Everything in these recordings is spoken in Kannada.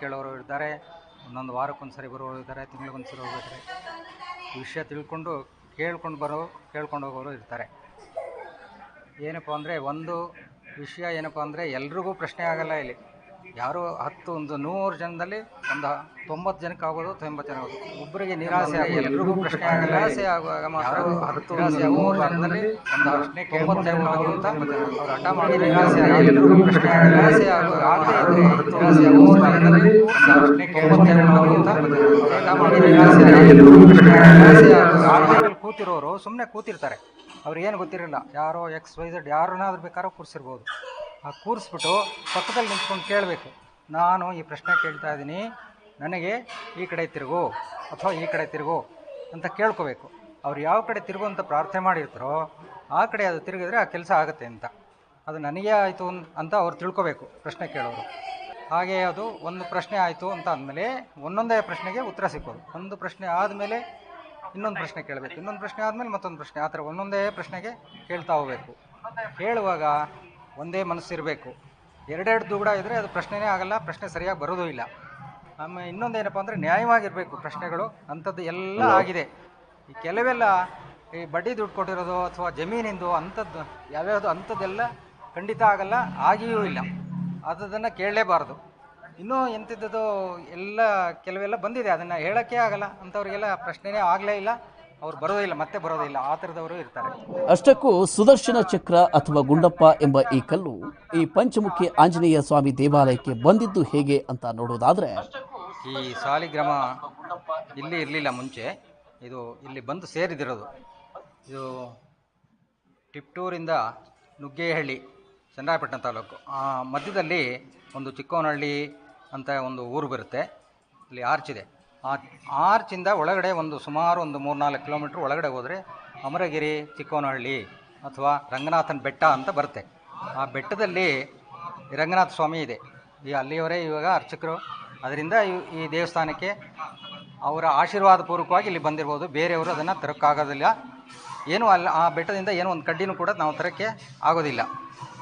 ಕೇಳೋರು ಇರ್ತಾರೆ ಒಂದೊಂದು ವಾರಕ್ಕೊಂದ್ಸರಿ ಬರೋರು ಇರ್ತಾರೆ ತಿಂಗಳಿಗೊಂದ್ಸರಿ ಹೋಗಿರ್ತಾರೆ ವಿಷಯ ತಿಳ್ಕೊಂಡು ಕೇಳ್ಕೊಂಡು ಬರೋ, ಕೇಳ್ಕೊಂಡು ಹೋಗೋರು ಇರ್ತಾರೆ. ಏನಪ್ಪ ಅಂದರೆ ಒಂದು ವಿಷಯ ಏನಪ್ಪ ಅಂದರೆ ಎಲ್ರಿಗೂ ಪ್ರಶ್ನೆ ಆಗಲ್ಲ ಇಲ್ಲಿ. ಯಾರು ಹತ್ತು ಒಂದು ನೂರು ಜನದಲ್ಲಿ ಒಂದು ತೊಂಬತ್ತು ಜನಕ್ಕೆ ಆಗೋದು ತೊಂಬತ್ತು ಜನ ಆಗೋದು. ಒಬ್ಬರಿಗೆ ನಿರಾಸೆ ಆಗಿ ಎಲ್ರಿಗೂ ಪ್ರಶ್ನೆ ಆಗಲ್ಲ ನಿರಾಸೆ ಆಗುವಾಗ ಮಾತ್ರ ಹತ್ತು ನಿರಾಸೆ ನೂರು ಜನದಲ್ಲಿ ಒಂದು ಪ್ರಶ್ನೆ ತೊಂಬತ್ತು ಜನ ಆಗುವಂತ ಅವ್ರು ಹಠ ಮಾಡಿ ನಿರಾಸೆ ಆಗಿ ಎಲ್ರಿಗೂ ಪ್ರಶ್ನೆ ಆಗಲ್ಲ ನಿರಾಸೆ ಆಗುವಾಗ ಆಗದೆ ಇದ್ರೆ ನಿರಾಸೆ ಆಗುವ ನೂರು ಜನದಲ್ಲಿ ಒಂದು ಪ್ರಶ್ನೆ ತೊಂಬತ್ತು ಜನ ಆಗುವಂತ ಹಠ ಮಾಡಿ ನಿರಾಸೆ ಆಗಿ ಎಲ್ರಿಗೂ ಪ್ರಶ್ನೆ ನಿರಾಸೆ ಆಗುವ ಕೂತಿರೋರು ಸುಮ್ಮನೆ ಕೂತಿರ್ತಾರೆ. ಅವ್ರಿಗೇನು ಗೊತ್ತಿರಲಿಲ್ಲ. ಯಾರೋ ಎಕ್ಸ್ ವೈ ಝಡ್ ಯಾರನ್ನಾದ್ರೂ ಬೇಕಾದ್ರೂ ಕೂರಿಸಿರ್ಬೋದು. ಕೂರಿಸ್ಬಿಟ್ಟು ಪಕ್ಕದಲ್ಲಿ ನಿಂತ್ಕೊಂಡು ಕೇಳಬೇಕು. ನಾನು ಈ ಪ್ರಶ್ನೆ ಕೇಳ್ತಾ ಇದ್ದೀನಿ. ನನಗೆ ಈ ಕಡೆ ತಿರುಗು ಅಥವಾ ಈ ಕಡೆ ತಿರುಗು ಅಂತ ಕೇಳ್ಕೋಬೇಕು. ಅವ್ರು ಯಾವ ಕಡೆ ತಿರುಗು ಅಂತ ಪ್ರಾರ್ಥನೆ ಮಾಡಿರ್ತಾರೋ ಆ ಕಡೆ ಅದು ತಿರುಗಿದ್ರೆ ಆ ಕೆಲಸ ಆಗುತ್ತೆ ಅಂತ. ಅದು ನನಗೆ ಆಯಿತು ಅಂತ ಅವ್ರು ತಿಳ್ಕೋಬೇಕು ಪ್ರಶ್ನೆ ಕೇಳೋರು. ಹಾಗೆ ಅದು ಒಂದು ಪ್ರಶ್ನೆ ಆಯಿತು ಅಂತ ಅಂದಮೇಲೆ ಒಂದೊಂದೇ ಪ್ರಶ್ನೆಗೆ ಉತ್ತರ ಸಿಕ್ಕೋದು. ಒಂದು ಪ್ರಶ್ನೆ ಆದಮೇಲೆ ಇನ್ನೊಂದು ಪ್ರಶ್ನೆ ಕೇಳಬೇಕು. ಇನ್ನೊಂದು ಪ್ರಶ್ನೆ ಆದಮೇಲೆ ಮತ್ತೊಂದು ಪ್ರಶ್ನೆ. ಆ ಥರ ಒಂದೊಂದೇ ಪ್ರಶ್ನೆಗೆ ಕೇಳ್ತಾ ಹೋಗಬೇಕು. ಕೇಳುವಾಗ ಒಂದೇ ಮನಸ್ಸಿರಬೇಕು. ಎರಡೆರಡು ದುಗುಡ ಇದ್ದರೆ ಅದು ಪ್ರಶ್ನೆನೇ ಆಗಲ್ಲ ಪ್ರಶ್ನೆ ಸರಿಯಾಗಿ ಬರೋದೂ ಇಲ್ಲ. ಆಮೇಲೆ ಇನ್ನೊಂದೇನಪ್ಪ ಅಂದರೆ ನ್ಯಾಯವಾಗಿರಬೇಕು ಪ್ರಶ್ನೆಗಳು ಅಂಥದ್ದು ಎಲ್ಲ ಆಗಿದೆ. ಈ ಕೆಲವೆಲ್ಲ ಈ ಬಡ್ಡಿ ದುಡ್ಡು ಕೊಟ್ಟಿರೋದು ಅಥವಾ ಜಮೀನಿಂದು ಅಂಥದ್ದು ಯಾವ್ಯಾವುದು ಅಂಥದ್ದೆಲ್ಲ ಖಂಡಿತ ಆಗಲ್ಲ ಆಗಿಯೂ ಇಲ್ಲ. ಅದನ್ನು ಕೇಳಲೇಬಾರ್ದು. ಇನ್ನೂ ಎಂಥದ್ದು ಎಲ್ಲ ಕೆಲವೆಲ್ಲ ಬಂದಿದೆ. ಅದನ್ನು ಹೇಳೋಕ್ಕೇ ಆಗಲ್ಲ. ಅಂಥವ್ರಿಗೆಲ್ಲ ಪ್ರಶ್ನೆನೇ ಆಗಲೇ ಇಲ್ಲ. ಅವ್ರು ಬರೋದಿಲ್ಲ ಮತ್ತೆ ಬರೋದಿಲ್ಲ ಆ ಥರದವರು ಇರ್ತಾರೆ. ಅಷ್ಟಕ್ಕೂ ಸುದರ್ಶನ ಚಕ್ರ ಅಥವಾ ಗುಂಡಪ್ಪ ಎಂಬ ಈ ಕಲ್ಲು ಈ ಪಂಚಮುಖಿ ಆಂಜನೇಯ ಸ್ವಾಮಿ ದೇವಾಲಯಕ್ಕೆ ಬಂದಿದ್ದು ಹೇಗೆ ಅಂತ ನೋಡೋದಾದ್ರೆ ಈ ಸಾಲಿಗ್ರಾಮ ಇಲ್ಲಿ ಇರಲಿಲ್ಲ ಮುಂಚೆ ಇದು ಇಲ್ಲಿ ಬಂದು ಸೇರಿದಿರೋದು. ಇದು ಟಿಪ್ಟೂರಿಂದ ನುಗ್ಗೇಹಳ್ಳಿ ಚನ್ನರಾಯಪಟ್ಟಣ ತಾಲೂಕು. ಆ ಮಧ್ಯದಲ್ಲಿ ಒಂದು ಚಿಕ್ಕೋನಹಳ್ಳಿ ಅಂತ ಒಂದು ಊರು ಬರುತ್ತೆ. ಇಲ್ಲಿ ಆರ್ಚಿದೆ ಇದೆ. ಆ ಆರ್ಚಿಂದ ಒಳಗಡೆ ಒಂದು ಸುಮಾರು ಒಂದು ಮೂರ್ನಾಲ್ಕು ಕಿಲೋಮೀಟ್ರ್ ಒಳಗಡೆ ಹೋದರೆ ಅಮರಗಿರಿ ಚಿಕ್ಕೋನಹಳ್ಳಿ ಅಥವಾ ರಂಗನಾಥನ ಬೆಟ್ಟ ಅಂತ ಬರುತ್ತೆ. ಆ ಬೆಟ್ಟದಲ್ಲಿ ರಂಗನಾಥ ಸ್ವಾಮಿ ಇದೆ. ಈ ಅಲ್ಲಿಯವರೇ ಇವಾಗ ಅರ್ಚಕರು. ಅದರಿಂದ ಈ ದೇವಸ್ಥಾನಕ್ಕೆ ಅವರ ಆಶೀರ್ವಾದ ಪೂರ್ವಕವಾಗಿ ಇಲ್ಲಿ ಬಂದಿರ್ಬೋದು. ಬೇರೆಯವರು ಅದನ್ನು ತರೋಕ್ಕಾಗೋದಿಲ್ಲ. ಏನು ಅಲ್ಲ, ಆ ಬೆಟ್ಟದಿಂದ ಏನೋ ಒಂದು ಕಡ್ಡಿನೂ ಕೂಡ ನಾವು ತರೋಕ್ಕೆ ಆಗೋದಿಲ್ಲ.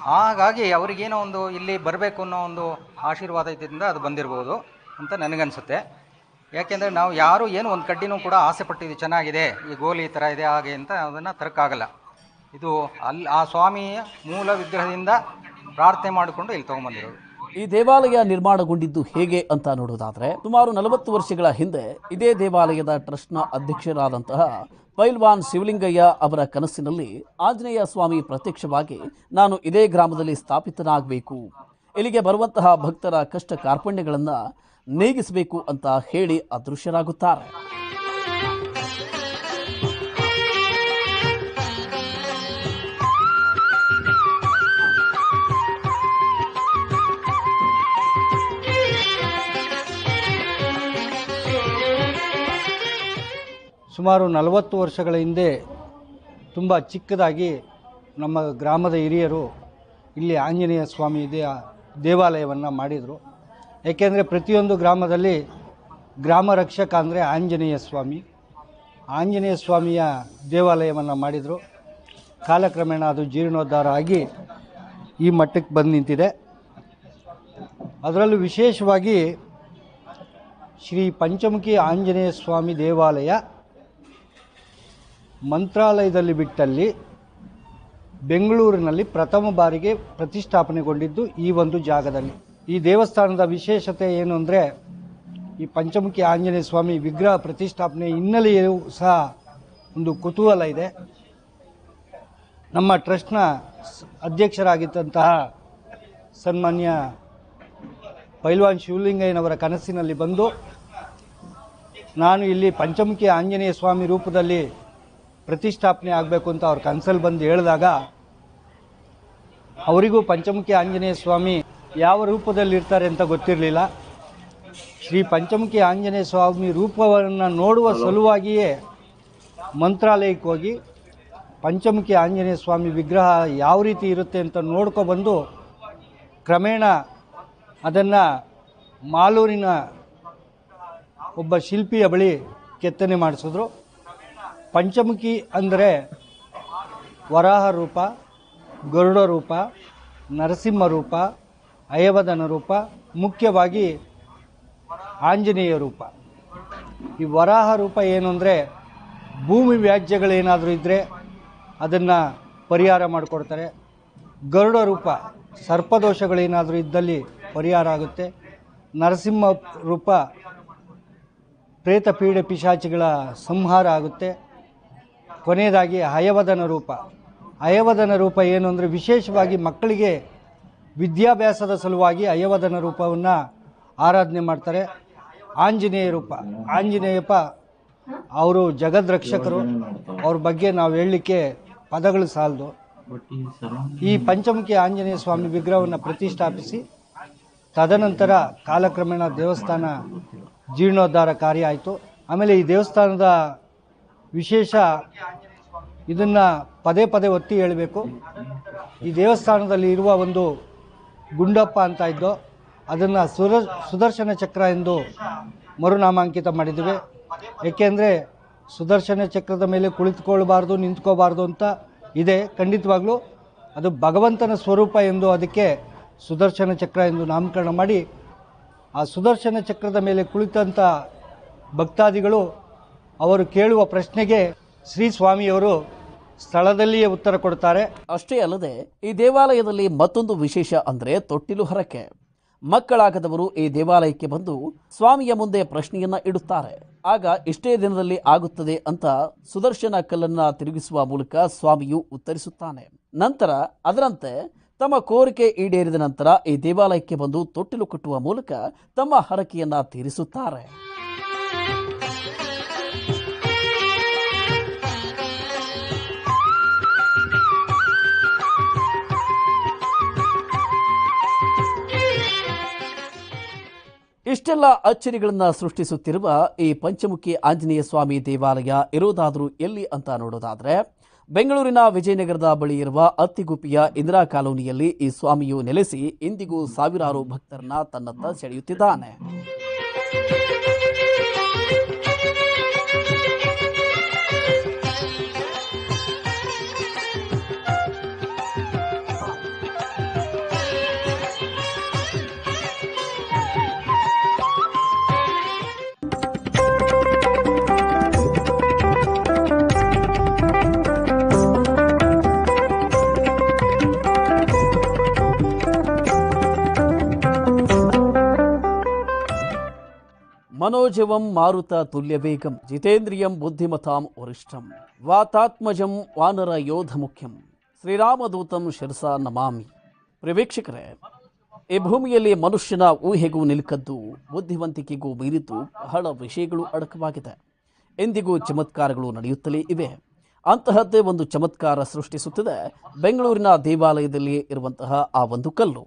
ಹಾಗಾಗಿ ಅವರಿಗೇನೋ ಒಂದು ಇಲ್ಲಿ ಬರಬೇಕು ಅನ್ನೋ ಒಂದು ಆಶೀರ್ವಾದ ಇದ್ದರಿಂದ ಅದು ಬಂದಿರ್ಬೋದು ಅಂತ ನನಗನ್ಸುತ್ತೆ. ಯಾಕೆಂದರೆ ನಾವು ಯಾರು ಏನು ಒಂದು ಕಡ್ಡಿನೂ ಕೂಡ ಆಸೆ ಪಟ್ಟಿದ್ವಿ ಚೆನ್ನಾಗಿದೆ, ಈ ಗೋಲಿ ಥರ ಇದೆ, ಹಾಗೆ ಅಂತ ಅದನ್ನು ತರೋಕ್ಕಾಗಲ್ಲ ಇದು ಅಲ್ಲಿ ಆ ಸ್ವಾಮಿಯ ಮೂಲ ವಿಗ್ರಹದಿಂದ ಪ್ರಾರ್ಥನೆ ಮಾಡಿಕೊಂಡು ಇಲ್ಲಿ ತೊಗೊಂಬಂದಿರೋದು. ಈ ದೇವಾಲಯ ನಿರ್ಮಾಣಗೊಂಡಿದ್ದು ಹೇಗೆ ಅಂತ ನೋಡೋದಾದರೆ ಸುಮಾರು ನಲವತ್ತು ವರ್ಷಗಳ ಹಿಂದೆ ಇದೇ ದೇವಾಲಯದ ಟ್ರಸ್ಟ್ನ ಅಧ್ಯಕ್ಷರಾದಂತಹ ಪೈಲ್ವಾನ್ ಶಿವಲಿಂಗಯ್ಯ ಅವರ ಕನಸಿನಲ್ಲಿ ಆಂಜನೇಯ ಸ್ವಾಮಿ ಪ್ರತ್ಯಕ್ಷವಾಗಿ ನಾನು ಇದೇ ಗ್ರಾಮದಲ್ಲಿ ಸ್ಥಾಪಿತನಾಗಬೇಕು. ಇಲ್ಲಿಗೆ ಬರುವಂತಹ ಭಕ್ತರ ಕಷ್ಟ ಕಾರ್ಪಣ್ಯಗಳನ್ನ ನೀಗಿಸಬೇಕು ಅಂತ ಹೇಳಿ ಅದೃಶ್ಯರಾಗುತ್ತಾರೆ. ಸುಮಾರು ನಲವತ್ತು ವರ್ಷಗಳ ಹಿಂದೆ ತುಂಬ ಚಿಕ್ಕದಾಗಿ ನಮ್ಮ ಗ್ರಾಮದ ಹಿರಿಯರು ಇಲ್ಲಿ ಆಂಜನೇಯ ಸ್ವಾಮಿ ದೇವಾಲಯವನ್ನು ಮಾಡಿದರು. ಏಕೆಂದರೆ ಪ್ರತಿಯೊಂದು ಗ್ರಾಮದಲ್ಲಿ ಗ್ರಾಮ ರಕ್ಷಕ ಅಂದರೆ ಆಂಜನೇಯ ಸ್ವಾಮಿ. ಆಂಜನೇಯ ಸ್ವಾಮಿಯ ದೇವಾಲಯವನ್ನು ಮಾಡಿದರು. ಕಾಲಕ್ರಮೇಣ ಅದು ಜೀರ್ಣೋದ್ಧಾರ ಆಗಿ ಈ ಮಟ್ಟಕ್ಕೆ ಬಂದು ನಿಂತಿದೆ. ಅದರಲ್ಲೂ ವಿಶೇಷವಾಗಿ ಶ್ರೀ ಪಂಚಮುಖಿ ಆಂಜನೇಯ ಸ್ವಾಮಿ ದೇವಾಲಯ ಮಂತ್ರಾಲಯದಲ್ಲಿ ಬಿಟ್ಟಲ್ಲಿ ಬೆಂಗಳೂರಿನಲ್ಲಿ ಪ್ರಥಮ ಬಾರಿಗೆ ಪ್ರತಿಷ್ಠಾಪನೆಗೊಂಡಿದ್ದು ಈ ಒಂದು ಜಾಗದಲ್ಲಿ. ಈ ದೇವಸ್ಥಾನದ ವಿಶೇಷತೆ ಏನು ಅಂದರೆ ಈ ಪಂಚಮುಖಿ ಆಂಜನೇಯ ಸ್ವಾಮಿ ವಿಗ್ರಹ ಪ್ರತಿಷ್ಠಾಪನೆ ಹಿನ್ನೆಲೆಯೂ ಸಹ ಒಂದು ಕುತೂಹಲ ಇದೆ. ನಮ್ಮ ಟ್ರಸ್ಟ್ನ ಅಧ್ಯಕ್ಷರಾಗಿದ್ದಂತಹ ಸನ್ಮಾನ್ಯ ಪೈಲ್ವಾನ್ ಶಿವಲಿಂಗಯ್ಯನವರ ಕನಸಿನಲ್ಲಿ ಬಂದು ನಾನು ಇಲ್ಲಿ ಪಂಚಮುಖಿ ಆಂಜನೇಯ ಸ್ವಾಮಿ ರೂಪದಲ್ಲಿ ಪ್ರತಿಷ್ಠಾಪನೆ ಆಗಬೇಕು ಅಂತ ಅವ್ರ ಕನಸಲ್ಲಿ ಬಂದು ಹೇಳಿದಾಗ ಅವರಿಗೂ ಪಂಚಮುಖಿ ಆಂಜನೇಯ ಸ್ವಾಮಿ ಯಾವ ರೂಪದಲ್ಲಿ ಇರ್ತಾರೆ ಅಂತ ಗೊತ್ತಿರಲಿಲ್ಲ. ಶ್ರೀ ಪಂಚಮುಖಿ ಆಂಜನೇಯ ಸ್ವಾಮಿ ರೂಪವನ್ನು ನೋಡುವ ಸಲುವಾಗಿಯೇ ಮಂತ್ರಾಲಯಕ್ಕೆ ಹೋಗಿ ಪಂಚಮುಖಿ ಆಂಜನೇಯ ಸ್ವಾಮಿ ವಿಗ್ರಹ ಯಾವ ರೀತಿ ಇರುತ್ತೆ ಅಂತ ನೋಡ್ಕೊಬಂದು ಕ್ರಮೇಣ ಅದನ್ನು ಮಾಲೂರಿನ ಒಬ್ಬ ಶಿಲ್ಪಿಯ ಬಳಿ ಕೆತ್ತನೆ ಮಾಡಿಸಿದ್ರು. ಪಂಚಮುಖಿ ಅಂದರೆ ವರಾಹ ರೂಪ ಗರುಡ ರೂಪ ನರಸಿಂಹ ರೂಪ ಅಯವದನ ರೂಪ, ಮುಖ್ಯವಾಗಿ ಆಂಜನೇಯ ರೂಪ. ಈ ವರಾಹ ರೂಪ ಏನು ಅಂದರೆ ಭೂಮಿ ವ್ಯಾಜ್ಯಗಳೇನಾದರೂ ಇದ್ದರೆ ಅದನ್ನು ಪರಿಹಾರ ಮಾಡಿಕೊಡ್ತಾರೆ. ಗರುಡ ರೂಪ, ಸರ್ಪದೋಷಗಳೇನಾದರೂ ಇದ್ದಲ್ಲಿ ಪರಿಹಾರ ಆಗುತ್ತೆ. ನರಸಿಂಹ ರೂಪ ಪ್ರೇತ ಪೀಡೆ ಪಿಶಾಚಿಗಳ ಸಂಹಾರ ಆಗುತ್ತೆ. ಕೊನೆಯದಾಗಿ ಹಯವದನ ರೂಪ. ಹಯವದನ ರೂಪ ಏನು ಅಂದರೆ ವಿಶೇಷವಾಗಿ ಮಕ್ಕಳಿಗೆ ವಿದ್ಯಾಭ್ಯಾಸದ ಸಲುವಾಗಿ ಅಯವದನ ರೂಪವನ್ನು ಆರಾಧನೆ ಮಾಡ್ತಾರೆ. ಆಂಜನೇಯ ರೂಪ, ಆಂಜನೇಯಪ್ಪ ಅವರು ಜಗದ್ರಕ್ಷಕರು. ಅವ್ರ ಬಗ್ಗೆ ನಾವು ಹೇಳಲಿಕ್ಕೆ ಪದಗಳು ಸಾಲದು. ಈ ಪಂಚಮುಖಿ ಆಂಜನೇಯ ಸ್ವಾಮಿ ವಿಗ್ರಹವನ್ನು ಪ್ರತಿಷ್ಠಾಪಿಸಿ ತದನಂತರ ಕಾಲಕ್ರಮೇಣ ದೇವಸ್ಥಾನ ಜೀರ್ಣೋದ್ಧಾರ ಕಾರ್ಯ ಆಯಿತು. ಆಮೇಲೆ ಈ ದೇವಸ್ಥಾನದ ವಿಶೇಷ ಇದನ್ನು ಪದೇ ಪದೇ ಒತ್ತಿ ಹೇಳಬೇಕು. ಈ ದೇವಸ್ಥಾನದಲ್ಲಿ ಇರುವ ಒಂದು ಗುಂಡಪ್ಪ ಅಂತ ಇದ್ದು, ಅದನ್ನು ಸುರ ಸುದರ್ಶನ ಚಕ್ರ ಎಂದು ಮರುನಾಮಾಂಕಿತ ಮಾಡಿದ್ದೇವೆ. ಏಕೆಂದರೆ ಸುದರ್ಶನ ಚಕ್ರದ ಮೇಲೆ ಕುಳಿತುಕೊಳ್ಬಾರ್ದು ನಿಂತ್ಕೋಬಾರ್ದು ಅಂತ ಇದೆ. ಖಂಡಿತವಾಗ್ಲೂ ಅದು ಭಗವಂತನ ಸ್ವರೂಪ ಎಂದು ಅದಕ್ಕೆ ಸುದರ್ಶನ ಚಕ್ರ ಎಂದು ನಾಮಕರಣ ಮಾಡಿ, ಆ ಸುದರ್ಶನ ಚಕ್ರದ ಮೇಲೆ ಕುಳಿತಂಥ ಭಕ್ತಾದಿಗಳು ಅವರು ಕೇಳುವ ಪ್ರಶ್ನೆಗೆ ಶ್ರೀ ಸ್ವಾಮಿಯವರು ಸ್ಥಳದಲ್ಲಿಯೇ ಉತ್ತರ ಕೊಡ್ತಾರೆ ಅಷ್ಟೇ ಅಲ್ಲದೆ, ಈ ದೇವಾಲಯದಲ್ಲಿ ಮತ್ತೊಂದು ವಿಶೇಷ ಅಂದರೆ ತೊಟ್ಟಿಲು ಹರಕೆ. ಮಕ್ಕಳಾಗದವರು ಈ ದೇವಾಲಯಕ್ಕೆ ಬಂದು ಸ್ವಾಮಿಯ ಮುಂದೆ ಪ್ರಶ್ನೆಯನ್ನ ಇಡುತ್ತಾರೆ. ಆಗ ಇಷ್ಟೇ ದಿನದಲ್ಲಿ ಆಗುತ್ತದೆ ಅಂತ ಸುದರ್ಶನ ಕಲ್ಲನ್ನ ತಿರುಗಿಸುವ ಮೂಲಕ ಸ್ವಾಮಿಯು ಉತ್ತರಿಸುತ್ತಾನೆ. ನಂತರ, ಅದರಂತೆ ತಮ್ಮ ಕೋರಿಕೆ ಈಡೇರಿದ ನಂತರ ಈ ದೇವಾಲಯಕ್ಕೆ ಬಂದು ತೊಟ್ಟಿಲು ಕಟ್ಟುವ ಮೂಲಕ ತಮ್ಮ ಹರಕೆಯನ್ನ ತೀರಿಸುತ್ತಾರೆ. ಇಷ್ಟೆಲ್ಲ ಅಚ್ಚರಿಗಳನ್ನು ಸೃಷ್ಟಿಸುತ್ತಿರುವ ಈ ಪಂಚಮುಖಿ ಆಂಜನೇಯ ಸ್ವಾಮಿ ದೇವಾಲಯ ಇರೋದಾದರೂ ಎಲ್ಲಿ ಅಂತ ನೋಡೋದಾದ್ರೆ ಬೆಂಗಳೂರಿನ ವಿಜಯನಗರದ ಬಳಿ ಇರುವ ಅತ್ತಿಗುಪ್ಪಿಯ ಇಂದಿರಾ ಕಾಲೋನಿಯಲ್ಲಿ ಈ ಸ್ವಾಮಿಯು ನೆಲೆಸಿ ಇಂದಿಗೂ ಸಾವಿರಾರು ಭಕ್ತರನ್ನ ತನ್ನತ್ತ ಸೆಳೆಯುತ್ತಿದ್ದಾನೆ. ಮನೋಜವಂ ಮಾರುತ ತುಲ್ಯವೇಗಂ, ಜಿತೇಂದ್ರಿಯಂ ಬುದ್ಧಿಮತಾಂ ವರಿಷ್ಠಂ, ವಾತಾತ್ಮಜಂ ವಾನರ ಯೋಧ ಮುಖ್ಯಂ, ಶ್ರೀರಾಮದೂತಂ ಶಿರಸಾ ನಮಾಮಿ. ಪ್ರಿವೀಕ್ಷಕರೇ, ಈ ಭೂಮಿಯಲ್ಲಿ ಮನುಷ್ಯನ ಊಹೆಗೂ ನಿಲುಕದ್ದು, ಬುದ್ಧಿವಂತಿಕೆಗೂ ಮೀರಿದ್ದು ಬಹಳ ವಿಷಯಗಳು ಅಡಕವಾಗಿದೆ ಎಂದಿಗೂ ಚಮತ್ಕಾರಗಳು ನಡೆಯುತ್ತಲೇ ಇವೆ. ಅಂತಹದ್ದೇ ಒಂದು ಚಮತ್ಕಾರ ಸೃಷ್ಟಿಸುತ್ತದೆ. ಬೆಂಗಳೂರಿನ ದೇವಾಲಯದಲ್ಲಿ ಇರುವಂತಹ ಆ ಒಂದು ಕಲ್ಲು.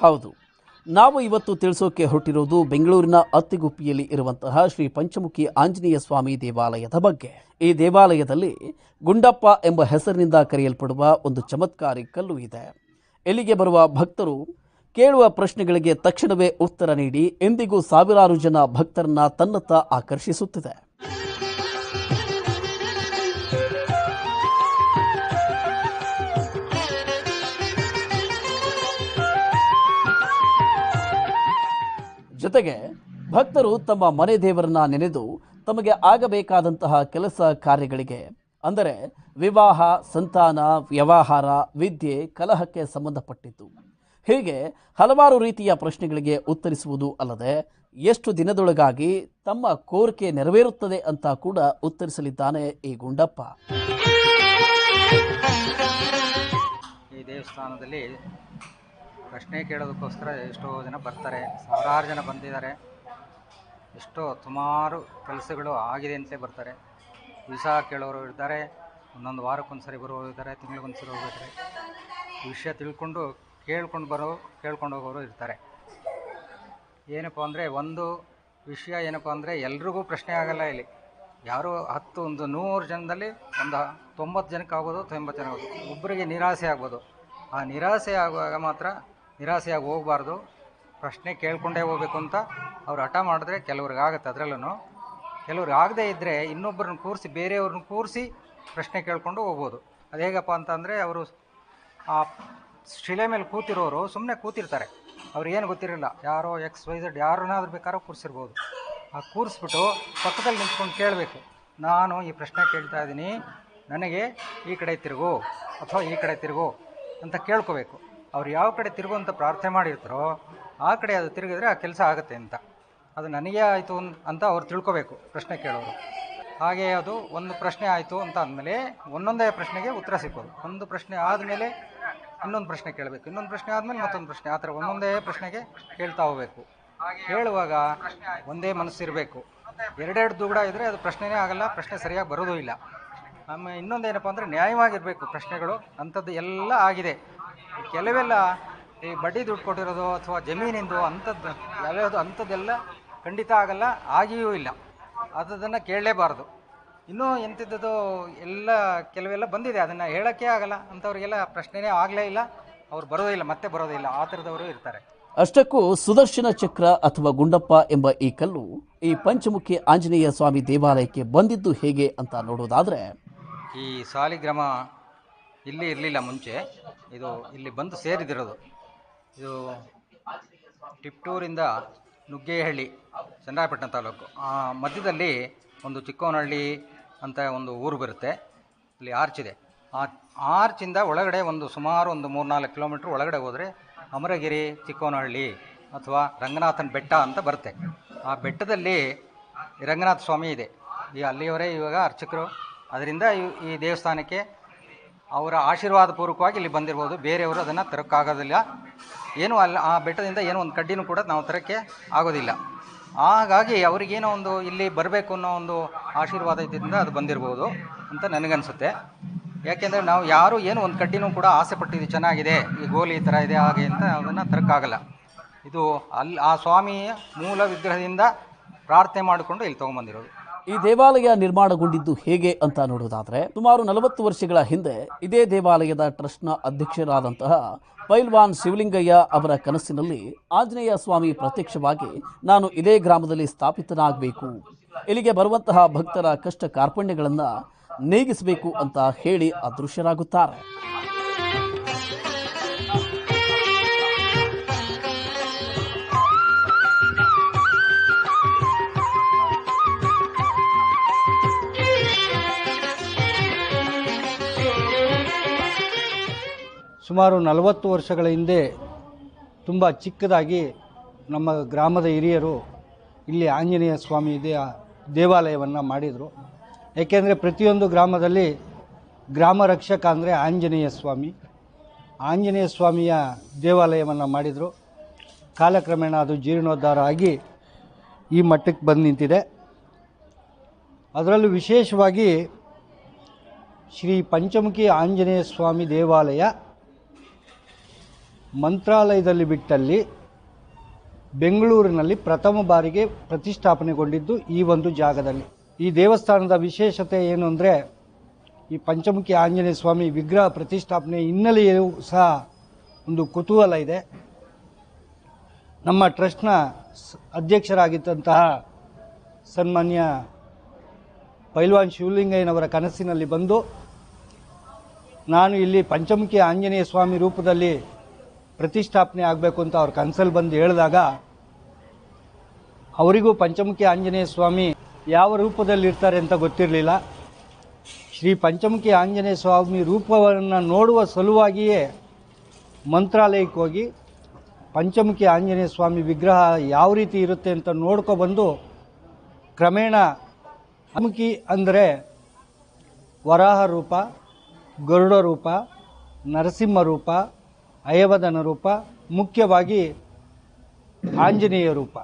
ಹೌದು. ನಾವು ಇವತ್ತು ತಿಳಿಸೋಕೆ ಹೊರಟಿರೋದು ಬೆಂಗಳೂರಿನ ಅತ್ತಿಗುಪ್ಪಿಯಲ್ಲಿ ಇರುವಂತಹ ಶ್ರೀ ಪಂಚಮುಖಿ ಆಂಜನೇಯ ಸ್ವಾಮಿ ದೇವಾಲಯದ ಬಗ್ಗೆ. ಈ ದೇವಾಲಯದಲ್ಲಿ ಗುಂಡಪ್ಪ ಎಂಬ ಹೆಸರಿನಿಂದ ಕರೆಯಲ್ಪಡುವ ಒಂದು ಚಮತ್ಕಾರಿ ಕಲ್ಲು ಇದೆ. ಇಲ್ಲಿಗೆ ಬರುವ ಭಕ್ತರು ಕೇಳುವ ಪ್ರಶ್ನೆಗಳಿಗೆ ತಕ್ಷಣವೇ ಉತ್ತರ ನೀಡಿ, ಎಂದಿಗೂ ಸಾವಿರಾರು ಜನ ಭಕ್ತರನ್ನ ತನ್ನತ್ತ ಆಕರ್ಷಿಸುತ್ತಿದೆ. ಜೊತೆಗೆ ಭಕ್ತರು ತಮ್ಮ ಮನೆ ದೇವರನ್ನ ನೆನೆದು ತಮಗೆ ಆಗಬೇಕಾದಂತಹ ಕೆಲಸ ಕಾರ್ಯಗಳಿಗೆ, ಅಂದರೆ ವಿವಾಹ, ಸಂತಾನ, ವ್ಯವಹಾರ, ವಿದ್ಯೆ, ಕಲಹಕ್ಕೆ ಸಂಬಂಧಪಟ್ಟಿದ್ದು. ಹೀಗೆ ಹಲವಾರು ರೀತಿಯ ಪ್ರಶ್ನೆಗಳಿಗೆ ಉತ್ತರಿಸುವುದು ಅಲ್ಲದೆ ಎಷ್ಟು ದಿನದೊಳಗಾಗಿ ತಮ್ಮ ಕೋರಿಕೆ ನೆರವೇರುತ್ತದೆ ಅಂತ ಕೂಡ ಉತ್ತರಿಸಲಿದ್ದಾನೆ ಈ ಗುಂಡಪ್ಪ. ಈ ದೇವಸ್ಥಾನದಲ್ಲಿ ಪ್ರಶ್ನೆ ಕೇಳೋದಕ್ಕೋಸ್ಕರ ಎಷ್ಟೋ ಜನ ಬರ್ತಾರೆ, ಸಾವಿರಾರು ಜನ ಬಂದಿದ್ದಾರೆ. ಎಷ್ಟೋ ಸುಮಾರು ಕೆಲಸಗಳು ಆಗಿದೆ ಅಂತಲೇ ಬರ್ತಾರೆ. ದಿವಸ ಕೇಳೋರು ಇರ್ತಾರೆ, ಒಂದೊಂದು ವಾರಕ್ಕೊಂದು ಸರಿ ಬರೋರು ಇರ್ತಾರೆ ತಿಂಗಳಿಗೊಂದು ಸರಿ ಹೋಗ್ತಾರೆ ವಿಷಯ ತಿಳ್ಕೊಂಡು ಕೇಳ್ಕೊಂಡು ಬರೋ, ಕೇಳ್ಕೊಂಡು ಹೋಗೋರು ಇರ್ತಾರೆ. ಏನಪ್ಪ ಅಂದರೆ ಒಂದು ವಿಷಯ ಏನಪ್ಪ ಅಂದರೆ ಎಲ್ರಿಗೂ ಪ್ರಶ್ನೆ ಆಗಲ್ಲ ಇಲ್ಲಿ. ಯಾರು ಹತ್ತು, ಒಂದು ನೂರು ಜನದಲ್ಲಿ ಒಂದು ತೊಂಬತ್ತು ಜನಕ್ಕೆ ಆಗ್ಬೋದು ತೊಂಬತ್ತು ಜನ ಆಗ್ಬೋದು. ಒಬ್ಬರಿಗೆ ನಿರಾಸೆ ಆಗ್ಬೋದು. ಆ ನಿರಾಸೆ ಆಗುವಾಗ ಮಾತ್ರ ನಿರಾಸೆಯಾಗಿ ಹೋಗಬಾರ್ದು. ಪ್ರಶ್ನೆ ಕೇಳ್ಕೊಂಡೇ ಹೋಗ್ಬೇಕು ಅಂತ ಅವ್ರು ಹಠ ಮಾಡಿದ್ರೆ ಕೆಲವ್ರಿಗೆ ಆಗುತ್ತೆ ಅದರಲ್ಲೂ ಕೆಲವ್ರಿಗೆ ಆಗದೇ ಇದ್ದರೆ ಇನ್ನೊಬ್ಬರನ್ನ ಕೂರಿಸಿ, ಬೇರೆಯವ್ರನ್ನ ಕೂರಿಸಿ ಪ್ರಶ್ನೆ ಕೇಳ್ಕೊಂಡು ಹೋಗ್ಬೋದು. ಅದು ಹೇಗಪ್ಪ ಅಂತಂದರೆ ಅವರು ಆ ಶಿಲೆ ಮೇಲೆ ಕೂತಿರೋರು ಸುಮ್ಮನೆ ಕೂತಿರ್ತಾರೆ. ಅವ್ರಿಗೇನು ಗೊತ್ತಿರಲಿಲ್ಲ. ಯಾರೋ ಎಕ್ಸ್ ವೈ ಝಡ್ ಯಾರನ್ನಾದ್ರೂ ಬೇಕಾದ್ರೂ ಕೂರಿಸಿರ್ಬೋದು. ಆ ಕೂರಿಸ್ಬಿಟ್ಟು ಪಕ್ಕದಲ್ಲಿ ನಿಂತ್ಕೊಂಡು ಕೇಳಬೇಕು. ನಾನು ಈ ಪ್ರಶ್ನೆ ಕೇಳ್ತಾ ಇದ್ದೀನಿ. ನನಗೆ ಈ ಕಡೆ ತಿರುಗು ಅಥವಾ ಈ ಕಡೆ ತಿರುಗು ಅಂತ ಕೇಳ್ಕೋಬೇಕು. ಅವ್ರು ಯಾವ ಕಡೆ ತಿರುಗುವಂತ ಪ್ರಾರ್ಥನೆ ಮಾಡಿರ್ತಾರೋ ಆ ಕಡೆ ಅದು ತಿರುಗಿದ್ರೆ ಆ ಕೆಲಸ ಆಗುತ್ತೆ ಅಂತ. ಅದು ನನಗೆ ಆಯಿತು ಅಂತ ಅವ್ರು ತಿಳ್ಕೊಬೇಕು ಪ್ರಶ್ನೆ ಕೇಳೋರು. ಹಾಗೆ ಅದು ಒಂದು ಪ್ರಶ್ನೆ ಆಯಿತು ಅಂತ ಅಂದಮೇಲೆ ಒಂದೊಂದೇ ಪ್ರಶ್ನೆಗೆ ಉತ್ತರ ಸಿಕ್ಕೋದು ಒಂದು ಪ್ರಶ್ನೆ ಆದಮೇಲೆ ಇನ್ನೊಂದು ಪ್ರಶ್ನೆ ಕೇಳಬೇಕು. ಇನ್ನೊಂದು ಪ್ರಶ್ನೆ ಆದಮೇಲೆ ಮತ್ತೊಂದು ಪ್ರಶ್ನೆ. ಆ ಥರ ಒಂದೊಂದೇ ಪ್ರಶ್ನೆಗೆ ಕೇಳ್ತಾ ಹೋಗಬೇಕು. ಹೇಳುವಾಗ ಒಂದೇ ಮನಸ್ಸಿರಬೇಕು. ಎರಡೆರಡು ದುಗುಡ ಇದ್ದರೆ ಅದು ಪ್ರಶ್ನೆನೇ ಆಗಲ್ಲ, ಪ್ರಶ್ನೆ ಸರಿಯಾಗಿ ಬರೋದೂ ಇಲ್ಲ. ಆಮೇಲೆ ಇನ್ನೊಂದೇನಪ್ಪ ಅಂದರೆ ನ್ಯಾಯವಾಗಿರಬೇಕು ಪ್ರಶ್ನೆಗಳು, ಅಂಥದ್ದು ಎಲ್ಲ ಆಗಿದೆ. ಕೆಲವೆಲ್ಲ ಈ ಬಡ್ಡಿ ದುಡ್ಡು ಕೊಟ್ಟಿರೋದು ಅಥವಾ ಜಮೀನಿಂದು ಅಂಥದ್ದು ಯಾವ್ಯಾವುದು ಅಂಥದ್ದೆಲ್ಲ ಖಂಡಿತ ಆಗಲ್ಲ ಆಗಿಯೂ ಇಲ್ಲ. ಅದನ್ನು ಕೇಳಲೇಬಾರ್ದು. ಇನ್ನೂ ಎಂಥದ್ದು ಎಲ್ಲ ಕೆಲವೆಲ್ಲ ಬಂದಿದೆ. ಅದನ್ನು ಹೇಳೋಕ್ಕೆ ಆಗಲ್ಲ. ಅಂಥವ್ರಿಗೆಲ್ಲ ಪ್ರಶ್ನೆನೇ ಆಗಲೇ ಇಲ್ಲ. ಅವ್ರು ಬರೋದೇ ಇಲ್ಲ ಮತ್ತೆ ಬರೋದೇ ಇಲ್ಲ. ಆ ಥರದವರು ಇರ್ತಾರೆ. ಅಷ್ಟಕ್ಕೂ ಸುದರ್ಶನ ಚಕ್ರ ಅಥವಾ ಗುಂಡಪ್ಪ ಎಂಬ ಈ ಕಲ್ಲು ಈ ಪಂಚಮುಖಿ ಆಂಜನೇಯ ಸ್ವಾಮಿ ದೇವಾಲಯಕ್ಕೆ ಬಂದಿದ್ದು ಹೇಗೆ ಅಂತ ನೋಡೋದಾದರೆ ಈ ಸಾಲಿಗ್ರಾಮ ಇಲ್ಲಿ ಇರಲಿಲ್ಲ ಮುಂಚೆ. ಇದು ಇಲ್ಲಿ ಬಂದು ಸೇರಿದಿರೋದು. ಇದು ಟಿಪ್ಟೂರಿಂದ ನುಗ್ಗೇಹಳ್ಳಿ ಚನ್ನರಾಯಪಟ್ಟಣ ತಾಲೂಕು. ಮಧ್ಯದಲ್ಲಿ ಒಂದು ಚಿಕ್ಕೋನಹಳ್ಳಿ ಅಂತ ಒಂದು ಊರು ಬರುತ್ತೆ. ಇಲ್ಲಿ ಆರ್ಚ್ ಇದೆ. ಆ ಆರ್ಚಿಂದ ಒಳಗಡೆ ಒಂದು ಸುಮಾರು ಒಂದು ಮೂರ್ನಾಲ್ಕು ಕಿಲೋಮೀಟ್ರ್ ಒಳಗಡೆ ಹೋದರೆ ಅಮರಗಿರಿ ಚಿಕ್ಕೋನಹಳ್ಳಿ ಅಥವಾ ರಂಗನಾಥನ ಬೆಟ್ಟ ಅಂತ ಬರುತ್ತೆ. ಆ ಬೆಟ್ಟದಲ್ಲಿ ರಂಗನಾಥ ಸ್ವಾಮಿ ಇದೆ. ಈ ಅಲ್ಲಿಯವರೇ ಇವಾಗ ಅರ್ಚಕರು. ಅದರಿಂದ ಈ ದೇವಸ್ಥಾನಕ್ಕೆ ಅವರ ಆಶೀರ್ವಾದ ಪೂರ್ವಕವಾಗಿ ಇಲ್ಲಿ ಬಂದಿರ್ಬೋದು. ಬೇರೆಯವರು ಅದನ್ನು ತರೋಕ್ಕಾಗೋದಿಲ್ಲ. ಏನು ಅಲ್ಲಿ, ಆ ಬೆಟ್ಟದಿಂದ ಏನೋ ಒಂದು ಕಡ್ಡಿನೂ ಕೂಡ ನಾವು ತರೋಕ್ಕೆ ಆಗೋದಿಲ್ಲ. ಹಾಗಾಗಿ ಅವರಿಗೇನೋ ಒಂದು ಇಲ್ಲಿ ಬರಬೇಕು ಅನ್ನೋ ಒಂದು ಆಶೀರ್ವಾದ ಇದ್ದಿದ್ದರಿಂದ ಅದು ಬಂದಿರ್ಬೋದು ಅಂತ ನನಗನ್ಸುತ್ತೆ. ಯಾಕೆಂದರೆ ನಾವು ಯಾರು ಏನು ಒಂದು ಕಡ್ಡಿನೂ ಕೂಡ ಆಸೆ ಪಟ್ಟಿದ್ದು ಚೆನ್ನಾಗಿದೆ, ಈ ಗೋಲಿ ಈ ಥರ ಇದೆ, ಹಾಗೆ ಅಂತ ಅದನ್ನು ತರೋಕ್ಕಾಗಲ್ಲ. ಇದು ಅಲ್ಲಿ ಆ ಸ್ವಾಮಿಯ ಮೂಲ ವಿಗ್ರಹದಿಂದ ಪ್ರಾರ್ಥನೆ ಮಾಡಿಕೊಂಡು ಇಲ್ಲಿ ತೊಗೊಂಬಂದಿರೋದು. ಈ ದೇವಾಲಯ ನಿರ್ಮಾಣಗೊಂಡಿದ್ದು ಹೇಗೆ ಅಂತ ನೋಡೋದಾದ್ರೆ, ಸುಮಾರು ನಲವತ್ತು ವರ್ಷಗಳ ಹಿಂದೆ ಇದೇ ದೇವಾಲಯದ ಟ್ರಸ್ಟ್ನ ಅಧ್ಯಕ್ಷರಾದಂತಹ ಪೈಲ್ವಾನ್ ಶಿವಲಿಂಗಯ್ಯ ಅವರ ಕನಸಿನಲ್ಲಿ ಆಂಜನೇಯ ಸ್ವಾಮಿ ಪ್ರತ್ಯಕ್ಷವಾಗಿ ನಾನು ಇದೇ ಗ್ರಾಮದಲ್ಲಿ ಸ್ಥಾಪಿತನಾಗಬೇಕು. ಇಲ್ಲಿಗೆ ಬರುವಂತಹ ಭಕ್ತರ ಕಷ್ಟ ಕಾರ್ಪಣ್ಯಗಳನ್ನು ನೀಗಿಸಬೇಕು ಅಂತ ಹೇಳಿ ಅದೃಶ್ಯರಾಗುತ್ತಾರೆ. ಸುಮಾರು ನಲವತ್ತು ವರ್ಷಗಳ ಹಿಂದೆ ತುಂಬ ಚಿಕ್ಕದಾಗಿ ನಮ್ಮ ಗ್ರಾಮದ ಹಿರಿಯರು ಇಲ್ಲಿ ಆಂಜನೇಯ ಸ್ವಾಮಿ ದೇ, ದೇವಾಲಯವನ್ನು ಮಾಡಿದರು. ಏಕೆಂದರೆ ಪ್ರತಿಯೊಂದು ಗ್ರಾಮದಲ್ಲಿ ಗ್ರಾಮ ರಕ್ಷಕ ಅಂದರೆ ಆಂಜನೇಯ ಸ್ವಾಮಿ. ಆಂಜನೇಯ ಸ್ವಾಮಿಯ ದೇವಾಲಯವನ್ನು ಮಾಡಿದರು. ಕಾಲಕ್ರಮೇಣ ಅದು ಜೀರ್ಣೋದ್ಧಾರ ಆಗಿ ಈ ಮಟ್ಟಕ್ಕೆ ಬಂದು ನಿಂತಿದೆ. ಅದರಲ್ಲೂ ವಿಶೇಷವಾಗಿ ಶ್ರೀ ಪಂಚಮುಖಿ ಆಂಜನೇಯ ಸ್ವಾಮಿ ದೇವಾಲಯ ಮಂತ್ರಾಲಯದಲ್ಲಿ ಬಿಟ್ಟಲ್ಲಿ ಬೆಂಗಳೂರಿನಲ್ಲಿ ಪ್ರಥಮ ಬಾರಿಗೆ ಪ್ರತಿಷ್ಠಾಪನೆಗೊಂಡಿದ್ದು ಈ ಒಂದು ಜಾಗದಲ್ಲಿ. ಈ ದೇವಸ್ಥಾನದ ವಿಶೇಷತೆ ಏನು ಅಂದರೆ, ಈ ಪಂಚಮುಖಿ ಆಂಜನೇಯ ಸ್ವಾಮಿ ವಿಗ್ರಹ ಪ್ರತಿಷ್ಠಾಪನೆ ಹಿನ್ನೆಲೆಯೂ ಸಹ ಒಂದು ಕುತೂಹಲ ಇದೆ. ನಮ್ಮ ಟ್ರಸ್ಟ್ನ ಅಧ್ಯಕ್ಷರಾಗಿದ್ದಂತಹ ಸನ್ಮಾನ್ಯ ಪೈಲ್ವಾನ್ ಶಿವಲಿಂಗಯ್ಯನವರ ಕನಸಿನಲ್ಲಿ ಬಂದು, ನಾನು ಇಲ್ಲಿ ಪಂಚಮುಖಿ ಆಂಜನೇಯ ಸ್ವಾಮಿ ರೂಪದಲ್ಲಿ ಪ್ರತಿಷ್ಠಾಪನೆ ಆಗಬೇಕು ಅಂತ ಅವ್ರ ಕನಸಲ್ಲಿ ಬಂದು ಹೇಳಿದಾಗ ಅವರಿಗೂ ಪಂಚಮುಖಿ ಆಂಜನೇಯ ಸ್ವಾಮಿ ಯಾವ ರೂಪದಲ್ಲಿ ಇರ್ತಾರೆ ಅಂತ ಗೊತ್ತಿರಲಿಲ್ಲ. ಶ್ರೀ ಪಂಚಮುಖಿ ಆಂಜನೇಯ ಸ್ವಾಮಿ ರೂಪವನ್ನು ನೋಡುವ ಸಲುವಾಗಿಯೇ ಮಂತ್ರಾಲಯಕ್ಕೆ ಹೋಗಿ ಪಂಚಮುಖಿ ಆಂಜನೇಯ ಸ್ವಾಮಿ ವಿಗ್ರಹ ಯಾವ ರೀತಿ ಇರುತ್ತೆ ಅಂತ ನೋಡ್ಕೊಬಂದು ಕ್ರಮೇಣ ಅಮುಖಿ ಅಂದರೆ ವರಾಹ ರೂಪ, ಗರುಡ ರೂಪ, ನರಸಿಂಹ ರೂಪ ಅಯವದನ ರೂಪ ಮುಖ್ಯವಾಗಿ ಆಂಜನೇಯ ರೂಪ.